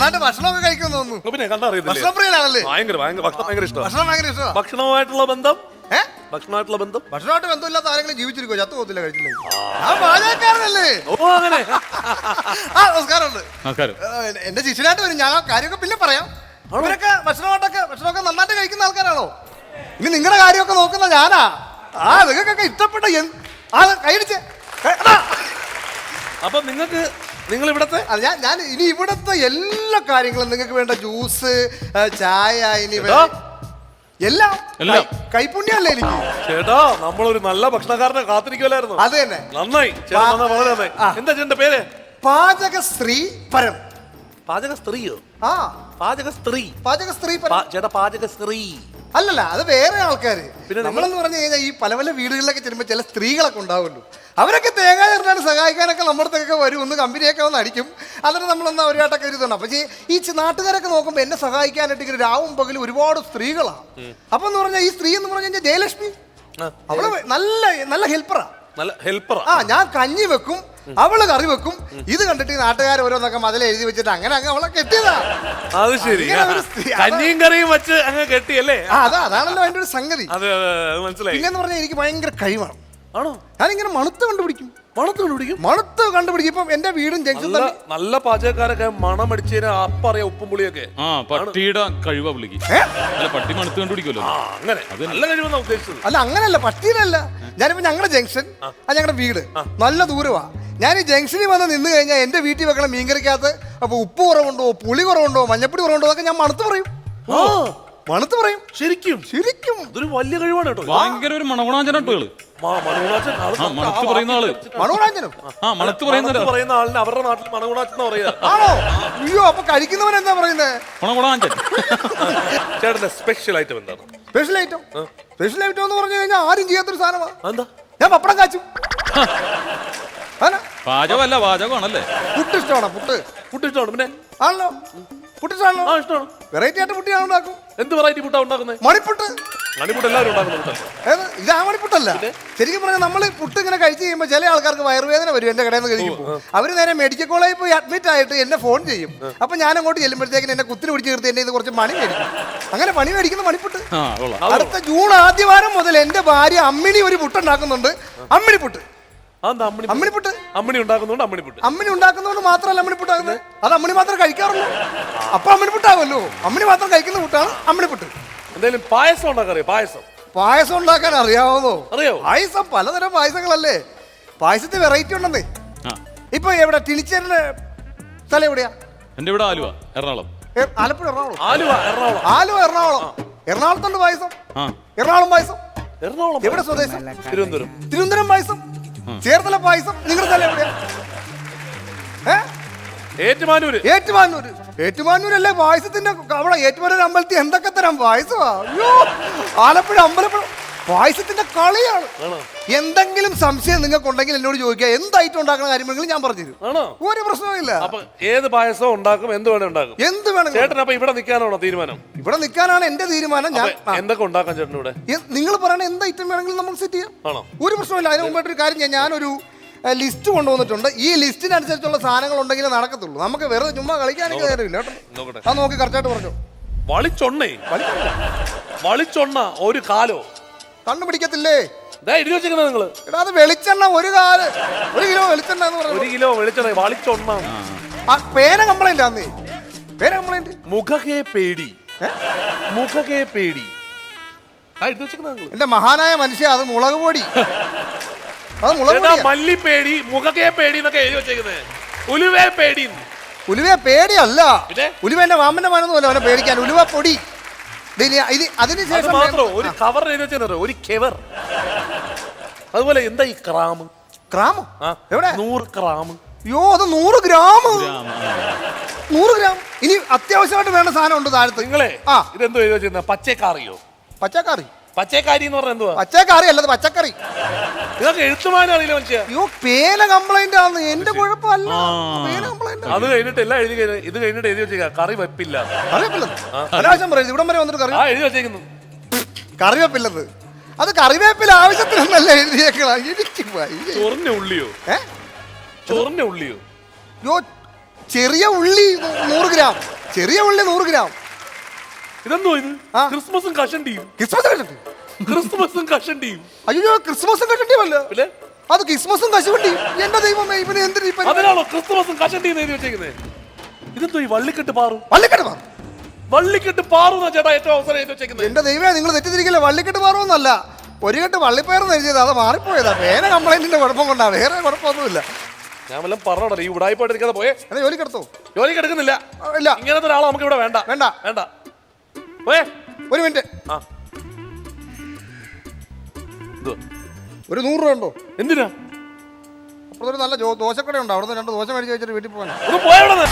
നന്നായിട്ട് ഭക്ഷണമൊക്കെ കഴിക്കുമെന്ന് തോന്നുന്നു. പിന്നെ കണ്ടറിയത്തില്ലേ ഭക്ഷണപ്രിയനാണല്ലേ ഭയങ്കര ഭയങ്കര ഭക്ഷണം ഭയങ്കര ഇഷ്ടമാണ് ഭക്ഷണം ഭയങ്കര ഇഷ്ടമാണ് ഭക്ഷണവുമായിട്ടുള്ള ബന്ധം? ഏ? ഭക്ഷണമായിട്ടുള്ള ബന്ധം? ഭക്ഷണമായിട്ട് ബന്ധമില്ലാത്ത ആരെങ്കിലും ജീവിച്ചിരിക്കോ ചത്തു പോകത്തില്ല കഴിച്ചില്ലേ? ആ പാചകക്കാരനല്ലേ? ഓ അങ്ങനെ. ആ നമസ്കാരമുണ്ട്. നമസ്കാരം. ഏ, എന്റെ ശിഷ്യനായിട്ട് വരും. ഞാൻ ആ കാര്യമൊക്കെ പിന്നെ പറയാം. അവരൊക്കെ ഭക്ഷണമായിട്ടൊക്കെ ഭക്ഷണമൊക്കെ നന്നായിട്ട് കഴിക്കുന്ന ആൾക്കാരാണോ? ഇനി നിങ്ങളുടെ കാര്യമൊക്കെ നോക്കുന്ന ഞാനാ. ആ നിങ്ങൾക്കൊക്കെ ഇഷ്ടപ്പെട്ട എന്ത്- ആ കൈയടിച്ച് അപ്പൊ നിങ്ങൾക്ക് നിങ്ങൾ ഇവിടത്തെ ഞാൻ ഞാൻ ഇനി ഇവിടുത്തെ എല്ലാ കാര്യങ്ങളും നിങ്ങൾക്ക് വേണ്ട ജ്യൂസ് ചായ ഇനി വേ- എല്ലാം എല്ലാം. കൈ- കൈപ്പുണ്യമല്ലേ എനിക്ക്? ചേട്ടാ നമ്മളൊരു നല്ല ഭക്ഷണക്കാരനെ കാത്തിരിക്കുമല്ലായിരുന്നു അത് തന്നെ നന്നായി ചേട്ടാ വളരെ നന്നായി. ആ. എന്താ ചേട്ടന്റെ പേര്? പാചക സ്ത്രീ പരം. പാചക സ്ത്രീയോ? ആ. പാചക സ്ത്രീ. പാചക സ്ത്രീ പരം. ചേട്ടാ പാചക സ്ത്രീ. അല്ലല്ല അത് വേറെ ആൾക്കാർ പിന്നെ നമ്മളെന്ന് പറഞ്ഞു കഴിഞ്ഞാൽ ഈ പല പല വീടുകളിലൊക്കെ ചെല്ലുമ്പോൾ ചില സ്ത്രീകളൊക്കെ ഉണ്ടാവുമല്ലോ. അവരൊക്കെ തേങ്ങ ചേർന്നാൻ സഹായിക്കാനൊക്കെ നമ്മുടെ അടുത്തൊക്കെ വരും. ഒന്ന് കമ്പനിയൊക്കെ വന്ന് അടിക്കും. അതിന് നമ്മളൊന്ന് അവരുമായിട്ടൊക്കെ ഇരുത്തണം പക്ഷേ ഈ നാട്ടുകാരൊക്കെ നോക്കുമ്പോൾ എന്നെ സഹായിക്കാനായിട്ട് ഇങ്ങനെ രാവും പകലും ഒരുപാട് സ്ത്രീകളാണ് അപ്പൊ എന്ന് പറഞ്ഞാൽ ഈ സ്ത്രീ എന്ന് പറഞ്ഞു കഴിഞ്ഞാൽ ജയലക്ഷ്മി. അവൾ നല്ല നല്ല ഹെൽപ്പറാ. നല്ല ഹെൽപ്പറാ. ആ ഞാൻ കഞ്ഞി വെക്കും. അവൾ കറി വെക്കും ഇത് കണ്ടിട്ട് ഈ നാട്ടുകാർ ഓരോന്നൊക്കെ മതിൽ എഴുതി വെച്ചിട്ട് അങ്ങനെ അങ്ങ് അവളെ കെട്ടിയതാ. അത് ശരി. ഇങ്ങനെ ഒരു സ്ത്രീ- കഞ്ഞിയും കറിയും വെച്ച് അങ്ങ് കെട്ടിയല്ലേ? ആ അതാ അതാണല്ലോ അതിന്റെ ഒരു സംഗതി. അതെ അതെ അതെ, അത് മനസ്സിലായി. പിന്നെന്ന് പറഞ്ഞാൽ എനിക്ക് ഭയങ്കര കഴിവാണ്. ആണോ? ഞാനിങ്ങനെ മണത്ത് കണ്ടുപിടിക്കും. മണത്ത് കണ്ടുപിടിക്കും? മണത്ത് കണ്ടുപിടിക്കും. ഇപ്പം എന്റെ വീടും ജംഗ്ഷൻ നല്ല പാചകക്കാരൊക്കെ മണം അടിച്ചു കഴിഞ്ഞാൽ അപ്പറിയാം ഉപ്പും പുളിയൊക്കെ. ആ പട്ടിയുടെ കഴിവ പുള്ളിക്ക്. ഏ? അല്ല പട്ടി മണത്ത് കണ്ടുപിടിക്കുമല്ലോ. ആ അങ്ങനെ. നല്ല കഴിവെന്നാ ഉദ്ദേശിച്ചത്. അല്ല അങ്ങനല്ല പട്ടിയിലല്ല ഞാനിപ്പോ ഞങ്ങളുടെ ജംഗ്ഷൻ അത് ഞങ്ങളുടെ വീട്. നല്ല ദൂരമാ ഞാൻ ഈ ജംഗ്ഷനിൽ വന്ന് നിന്ന് കഴിഞ്ഞാൽ എന്റെ വീട്ടിൽ വെക്കണ മീൻകറിക്കകത്ത് അപ്പൊ ഉപ്പ് കുറവുണ്ടോ പുളി കുറവുണ്ടോ മഞ്ഞപ്പൊടി കുറവുണ്ടോ അതൊക്കെ ഞാൻ മണത്ത് പറയും. ഓ. മണത്ത് പറയും. ശരിക്കും? ശരിക്കും. ഇതൊരു വലിയ കഴിവാണ് കേട്ടോ. ഭയങ്കര ഒരു മണഗുണാഞ്ചനാട്ടുകൾ മാ- മണഗുണാച്ചൻ ആൾ ആ മണത്ത് പറയുന്ന ആൾ. ആ മണത്ത് പറയുന്ന മണത്ത് പറയുന്ന ആളിന് അവരുടെ നാട്ടിൽ മണഗുണാച്ചൻ പറയാ ആണോ? അയ്യോ അപ്പൊ കഴിക്കുന്നവൻ എന്താ പറയുന്നത് മണഗുണാഞ്ചൻ ചേട്ടന്റെ സ്പെഷ്യൽ ഐറ്റം എന്താണ്? സ്പെഷ്യൽ ഐറ്റം സ്പെഷ്യൽ ഐറ്റം എന്ന് പറഞ്ഞു കഴിഞ്ഞാൽ ആരും ചെയ്യാത്തൊരു സാധനമാണ് എന്താ ഞാൻ പപ്പടം കാച്ചും. പാചകമല്ല പാചകമാണല്ലേ പുട്ട് ഇഷ്ടമാണോ? പുട്ട്. പുട്ട് ഇഷ്ടമാണ്. പിന്നെ? ആണല്ലോ. പുട്ട് ഇഷ്ടമാണല്ലോ. ആ ഇഷ്ടമാണ്. വെറൈറ്റി ആയിട്ട് പുട്ട് ഞാൻ ഉണ്ടാക്കും. എന്ത് വെറൈറ്റി ഫുഡാ ഉണ്ടാക്കുന്നത്? മണിപ്പുട്ട്. മണിപ്പൂട്ട് എല്ലാവരും ഉണ്ടാക്കുന്ന ഏത്? ഇത് മണിപ്പുട്ടല്ല. ശരിക്കും പറഞ്ഞാൽ നമ്മൾ പുട്ട് ഇങ്ങനെ കഴിച്ച് കഴിയുമ്പോൾ ചില ആൾക്കാർക്ക് വയറുവേദന വരും എന്റെ കടയിൽ നിന്ന് കഴിക്കുമ്പോൾ അവർ നേരെ മെഡിക്കൽ കോളേജിൽ പോയി അഡ്മിറ്റ് ആയിട്ട് എന്നെ ഫോൺ ചെയ്യും. അപ്പൊ ഞാൻ അങ്ങോട്ട് ചെല്ലുമ്പോഴത്തേക്കിന് എന്നെ കുത്തിന് പിടിച്ച് നിർത്തി എന്റെ ഇത് കുറച്ച് മണി മേടിക്കും. അങ്ങനെ പണി മേടിക്കുന്ന മണിപ്പുട്ട്. അടുത്ത ജൂൺ ആദ്യവാരം മുതൽ എന്റെ ഭാര്യ അമ്മിണി ഒരു പുട്ടുണ്ടാക്കുന്നുണ്ട്. അമ്മിണി പുട്ട് അതെന്താ അമ്മണി അമ്മിണി പുട്ട് അമ്മണി ഉണ്ടാക്കുന്നുണ്ട് അമ്മണി പുട്ട് അമ്മിണി ഉണ്ടാക്കുന്നതുകൊണ്ട് മാത്രമല്ല അമ്മിണി പുട്ടാകുന്നത് അത് അമ്മിണി മാത്രം കഴിക്കാറുള്ളൂ അപ്പൊ അമ്മിണി പുട്ടാകുമല്ലോ അമ്മിണി മാത്രം കഴിക്കുന്ന പുട്ടാണ് അമ്മിണിപ്പുട്ട്. എന്തായാലും പായസം ഉണ്ടാക്കാറിയോ? പായസം? പായസം ഉണ്ടാക്കാൻ അറിയാവോ? അറിയോ? പായസം പലതരം പായസങ്ങളല്ലേ? പായസത്തിൽ വെറൈറ്റി ഉണ്ടെന്നേ. ആ. ഇപ്പൊ എവിടെ? തിളിച്ചേരിന്റെ സ്ഥലം എവിടെയാ? എന്റെ ഇവിടെ ആലുവ എറണാകുളം. എ, ആലപ്പുഴ എറണാകുളം. ആലുവ എറണാകുളം. ആലുവ എറണാകുളം. എറണാകുളത്തുണ്ട് പായസം. ആ. എറണാകുളം പായസം. എറണാകുളം എവിടെ സ്വദേശം? തിരുവനന്തപുരം. തിരുവനന്തപുരം പായസം. ചേർത്തല പായസം നിങ്ങളുടെ സ്ഥലം എവിടെയാ? ഏറ്റുമാനൂര്. ഏറ്റുമാനൂര്. ഏറ്റുമാനൂരല്ലേ പായസത്തിന്റെ അവിടെ? ഏറ്റുമാനൂർ അമ്പലത്തിൽ എന്തൊക്കെ തരാം? പായസമാ? അയ്യോ. ആലപ്പുഴ അമ്പലപ്പുഴ പായസത്തിന്റെ കളിയാണ്. എന്തെങ്കിലും സംശയം നിങ്ങൾക്ക് ഉണ്ടെങ്കിൽ എന്നോട് ചോദിക്കുക. എന്തായിട്ട് ഉണ്ടാക്കുന്ന കാര്യമെങ്കിലും ഞാൻ പറഞ്ഞുതരും ഒരു പ്രശ്നവുമില്ല. ഏത് പായസവും ഉണ്ടാക്കും എന്ത് വേണം ഉണ്ടാക്കും? എന്ത് വേണം ചേട്ടൻ അപ്പൊ ഇവിടെ നിൽക്കാനാണോ തീരുമാനം? ഇവിടെ നിൽക്കാനാണ് എന്റെ തീരുമാനം. ഞാൻ എന്തൊക്കെ ഉണ്ടാക്കാൻ ചേട്ടൻ ഇവിടെ? നിങ്ങൾ പറയണ എന്ത് ഐറ്റം വേണമെങ്കിലും നമ്മൾ സെറ്റ് ചെയ്യാം. ഒരു പ്രശ്നമില്ല അതിന് മുമ്പായിട്ട് ഒരു കാര്യം ഞാൻ ഞാനൊരു ലിസ്റ്റ് കൊണ്ടുവന്നിട്ടുണ്ട്. ഈ ലിസ്റ്റിനനുസരിച്ചുള്ള സാധനങ്ങൾ ഉണ്ടെങ്കിൽ നടക്കത്തുള്ളൂ. നമുക്ക് വെറുതെ ചുമ്മാ കളിക്കാനൊക്കെ നേരമില്ല കേട്ടോ. അത് നോക്കി കറക്റ്റായിട്ട് പറഞ്ഞു. വളിച്ചൊണ്ണേ. വളിച്ചൊണ്ണ ഒരു കാലോ? കണ്ടുപിടിക്കത്തില്ലേ ഇതാ എഴുതി വെച്ചേക്കുന്നത് നിങ്ങൾ. എടാ അത് വെളിച്ചെണ്ണ ഒരു കാൽ. ഒരു കിലോ വെളിച്ചെണ്ണ എന്ന് ഒരു പറയുന്നത് കിലോ വെളിച്ചെണ്ണ വളിച്ചൊണ്ണ. ആ, പേന കംപ്ലൈന്റ് ആന്നേ. പേന കംപ്ലൈന്റ് മുഖകേ പേടി. മുഖകേ പേടി. ആ എഴുതി വെച്ചേക്കുന്നത് നിങ്ങൾ. എന്റെ മഹാനായ മനുഷ്യ അത് മുളക് പൊടി. അത് മുളക് ചേട്ടാ പൊടിയാ. മല്ലിപ്പേടി മുഖകേ പേടി എന്നൊക്കെ എഴുതി വെച്ചേക്കുന്നത് ഉലുവേ പേടി ഉലുവേ പേടിയല്ല. പിന്നെ? ഉലുവ എന്റെ വാമന്റെ മാനൊന്നുമല്ല അവനെ പേടിക്കാൻ. ഉലുവ പൊടി. ഇനി- ഇത് അതിനുശേഷം മാത്രം ഒരു കവർ എഴുതി ഒരു കെവർ. അതുപോലെ എന്താ ഈ ക്രാമ് ഗ്രാമം? ആ എവിടെ? നൂറ് ക്രാമ് അയ്യോ അത് നൂറ് ഗ്രാം നൂറ് ഗ്രാം ഇനി അത്യാവശ്യമായിട്ട് വേണ്ട സാധനം ഉണ്ട് താഴത്ത്. നിങ്ങളെ ആ. ഇതെന്തോ എഴുതി വെച്ചേക്കുന്നത് പച്ചക്കാറിയോ? പച്ചക്കറി. പച്ചക്കാരി എന്ന് പറഞ്ഞാൽ എന്തുവാ? പച്ചക്കറി അല്ലത് പച്ചക്കറി. നിങ്ങൾക്ക് എഴുത്തുമാനം അറിയില്ല മനുഷ്യ? അയ്യോ പേന കംപ്ലൈന്റ് ആണ് എന്റെ കുഴപ്പമല്ല. പേന കംപ്ലൈന്റ് അത് കഴിഞ്ഞിട്ട് എല്ലാം എഴുതി കഴിഞ്ഞ് ഇത് കഴിഞ്ഞിട്ട് എഴുതി വെച്ചേക്ക. കറി വെപ്പില്ല. കറിവേപ്പില്ലത് അനാവശ്യം പറയുന്നത് ഇവിടം വരെ വന്നിട്ട് കറി ആ എഴുതി വെച്ചേക്കുന്നു. കറിവേപ്പില്ലത്. അത് കറിവേപ്പില ആവശ്യത്തിനൊന്നല്ല എഴുതിയേക്കളാ എനിക്ക് വയ്യ. ചൊറിഞ്ഞ ഉള്ളിയോ? ഏ? ചൊറിഞ്ഞ ഉള്ളിയോ? യോ ചെറിയ ഉള്ളി നൂ- നൂറ് ഗ്രാം. ചെറിയ ഉള്ളി നൂറ് ഗ്രാം. ഇതെന്തോ ഇത്? ആ. ക്രിസ്മസും കഷണ്ടിയും. ക്രിസ്മസ് കഷണ്ടി ക്രിസ്മസും കഷണ്ടിയും. അയ്യോ ക്രിസ്മസും കഷണ്ടിയുമല്ല പിന്നെ? അത് ക്രിസ്മസും കശുവണ്ടി എന്റെ ദൈവമേ ഇവന് എന്തിനു ഇപ്പൊ അതിനാണോ ക്രിസ്മസും കഷണ്ടിയും എഴുതി വെച്ചേക്കുന്നത് ഇതെന്തോ ഈ വള്ളിക്കെട്ട് പാറു? വള്ളിക്കെട്ട് മാറും വള്ളിക്കെട്ട് പാറു എന്നാ ചേട്ടാ ഏറ്റവും അവസരം എഴുതി വെച്ചേക്കുന്നത് എന്റെ ദൈവമേ നിങ്ങൾ തെറ്റിദ്ധരിക്കില്ല? വള്ളിക്കെട്ട് മാറുമെന്നല്ല ഒരു കെട്ട് വള്ളിപ്പയർന്ന് എഴുതിയത് അത് മാറിപ്പോയതാ. പേന കംപ്ലൈന്റിന്റെ കുഴപ്പം കൊണ്ടാ വേറെ കുഴപ്പമൊന്നുമില്ല. ഞാൻ വല്ലതും പറഞ്ഞോടാ ഈ ഉടായ്പായിട്ട് ഇരിക്കാതെ പോയേ. എന്നാ ജോലിക്ക് എടുത്തോ ജോലിക്ക് എടുക്കുന്നില്ല ആ, ഇല്ല. ഇങ്ങനത്തെ ഒരാളെ നമുക്ക് ഇവിടെ വേണ്ട. വേണ്ട. വേണ്ട. പോയേ ഒരു മിനിറ്റ്. ആ. ഇത്. ഒരു നൂറ് രൂപ ഉണ്ടോ? എന്തിനാ? അപ്പുറത്തൊരു നല്ല ദോശക്കട ഉണ്ടോ അവിടെ രണ്ട് ദോശ മേടിച്ച് വെച്ചിട്ട് വീട്ടിൽ പോകാൻ ഒന്ന് പോയവിടെ